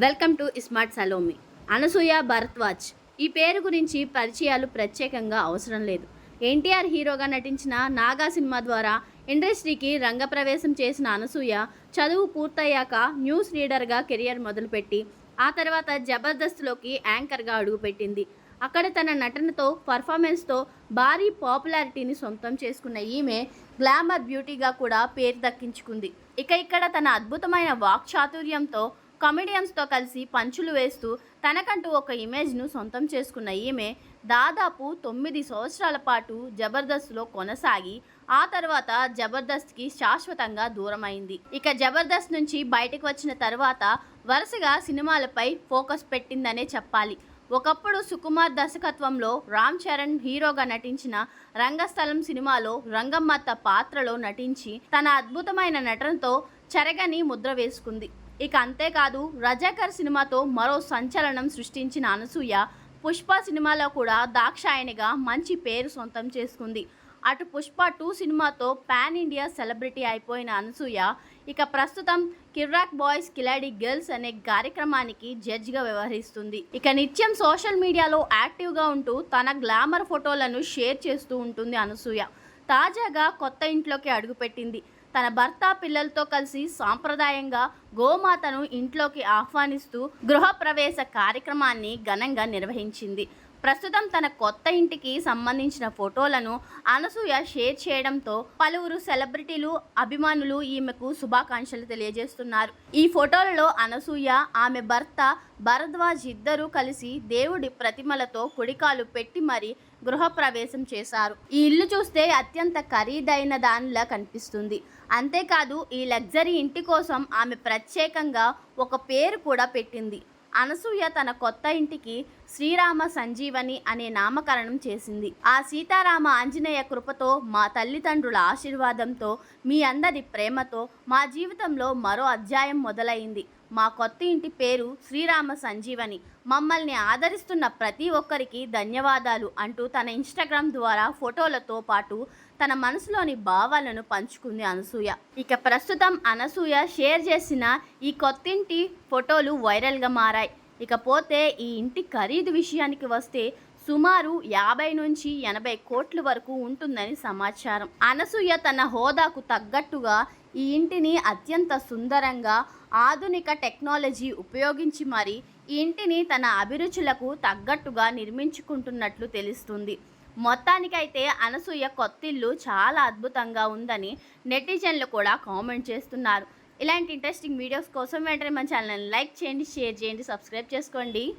Welcome to smart Salomi. Anasuya Bharadwaj ఈ పేరు గురించి పరిచయాలు ప్రత్యేకంగా అవసరం లేదు. ఎన్టీఆర్ హీరోగా నటించిన నాగా సినిమా ద్వారా ఇండస్ట్రీకి రంగప్రవేశం చేసిన అనసూయ చదువు పూర్తయ్యాక న్యూస్ రీడర్గా కెరియర్ మొదలుపెట్టి ఆ తర్వాత జబర్దస్త్లోకి యాంకర్గా అడుగుపెట్టింది. అక్కడ తన నటనతో పర్ఫార్మెన్స్తో భారీ పాపులారిటీని సొంతం చేసుకున్న ఈమె గ్లామర్ బ్యూటీగా కూడా పేరు దక్కించుకుంది. ఇక ఇక్కడ తన అద్భుతమైన వాక్ చాతుర్యంతో కమెడియన్స్తో కలిసి పంచులు వేస్తూ తనకంటూ ఒక ఇమేజ్ను సొంతం చేసుకున్న ఈమె దాదాపు తొమ్మిది సంవత్సరాల పాటు జబర్దస్త్లో కొనసాగి ఆ తర్వాత జబర్దస్త్కి శాశ్వతంగా దూరమైంది. ఇక జబర్దస్త్ నుంచి బయటకు వచ్చిన తర్వాత వరుసగా సినిమాలపై ఫోకస్ పెట్టిందనే చెప్పాలి. ఒకప్పుడు సుకుమార్ దర్శకత్వంలో రామ్ చరణ్ హీరోగా నటించిన రంగస్థలం సినిమాలో రంగమ్మత్త పాత్రలో నటించి తన అద్భుతమైన నటనతో చెరగని ముద్ర వేసుకుంది. ఇక అంతేకాదు రజాకర్ సినిమాతో మరో సంచలనం సృష్టించిన అనసూయ పుష్ప సినిమాలో కూడా దాక్షాయణిగా మంచి పేరు సొంతం చేసుకుంది. అటు పుష్ప టూ సినిమాతో పాన్ ఇండియా సెలబ్రిటీ అయిపోయిన అనసూయ ఇక ప్రస్తుతం కిర్రాక్ బాయ్స్ కిలాడి గర్ల్స్ అనే కార్యక్రమానికి జడ్జిగా వ్యవహరిస్తుంది. ఇక నిత్యం సోషల్ మీడియాలో యాక్టివ్గా ఉంటూ తన గ్లామర్ ఫోటోలను షేర్ చేస్తూ ఉంటుంది అనసూయ. తాజాగా కొత్త ఇంట్లోకి అడుగుపెట్టింది. తన భర్త పిల్లలతో కలిసి సాంప్రదాయంగా గోమాతను ఇంట్లోకి ఆహ్వానిస్తూ గృహప్రవేశ కార్యక్రమాన్ని ఘనంగా నిర్వహించింది. ప్రస్తుతం తన కొత్త ఇంటికి సంబంధించిన ఫోటోలను అనసూయ షేర్ చేయడంతో పలువురు సెలబ్రిటీలు అభిమానులు ఈమెకు శుభాకాంక్షలు తెలియజేస్తున్నారు. ఈ ఫోటోలలో అనసూయ ఆమె భర్త భరద్వాజ్ ఇద్దరూ కలిసి దేవుడి ప్రతిమలతో కుడికాలు పెట్టి మరి గృహప్రవేశం చేశారు. ఈ ఇల్లు చూస్తే అత్యంత ఖరీదైన దానిలా కనిపిస్తుంది. అంతేకాదు ఈ లగ్జరీ ఇంటి కోసం ఆమె ప్రత్యేకంగా ఒక పేరు కూడా పెట్టింది. అనసూయ తన కొత్త ఇంటికి శ్రీరామ సంజీవని అనే నామకరణం చేసింది. ఆ సీతారామ ఆంజనేయ కృపతో మా తల్లిదండ్రుల ఆశీర్వాదంతో మీ అందరి ప్రేమతో మా జీవితంలో మరో అధ్యాయం మొదలైంది. మా కొత్త ఇంటి పేరు శ్రీరామ సంజీవని. మమ్మల్ని ఆదరిస్తున్న ప్రతి ఒక్కరికి ధన్యవాదాలు అంటూ తన ఇన్స్టాగ్రామ్ ద్వారా ఫోటోలతో పాటు తన మనసులోని భావాలను పంచుకుంది అనసూయ. ఇక ప్రస్తుతం అనసూయ షేర్ చేసిన ఈ కొత్తింటి ఫోటోలు వైరల్గా మారాయి. ఇకపోతే ఈ ఇంటి ఖరీదు విషయానికి వస్తే సుమారు యాభై నుంచి ఎనభై కోట్ల వరకు ఉంటుందని సమాచారం. అనసూయ తన హోదాకు తగ్గట్టుగా ఈ ఇంటిని అత్యంత సుందరంగా ఆధునిక టెక్నాలజీ ఉపయోగించి మరి ఈ ఇంటిని తన అభిరుచులకు తగ్గట్టుగా నిర్మించుకుంటున్నట్లు తెలుస్తుంది. మొత్తానికైతే అనసూయ కొత్తిల్లు చాలా అద్భుతంగా ఉందని నెటిజన్లు కూడా కామెంట్ చేస్తున్నారు. ఇలాంటి ఇంట్రెస్టింగ్ వీడియోస్ కోసం వెంటనే మన ఛానల్ని లైక్ చేయండి షేర్ చేయండి సబ్స్క్రైబ్ చేసుకోండి.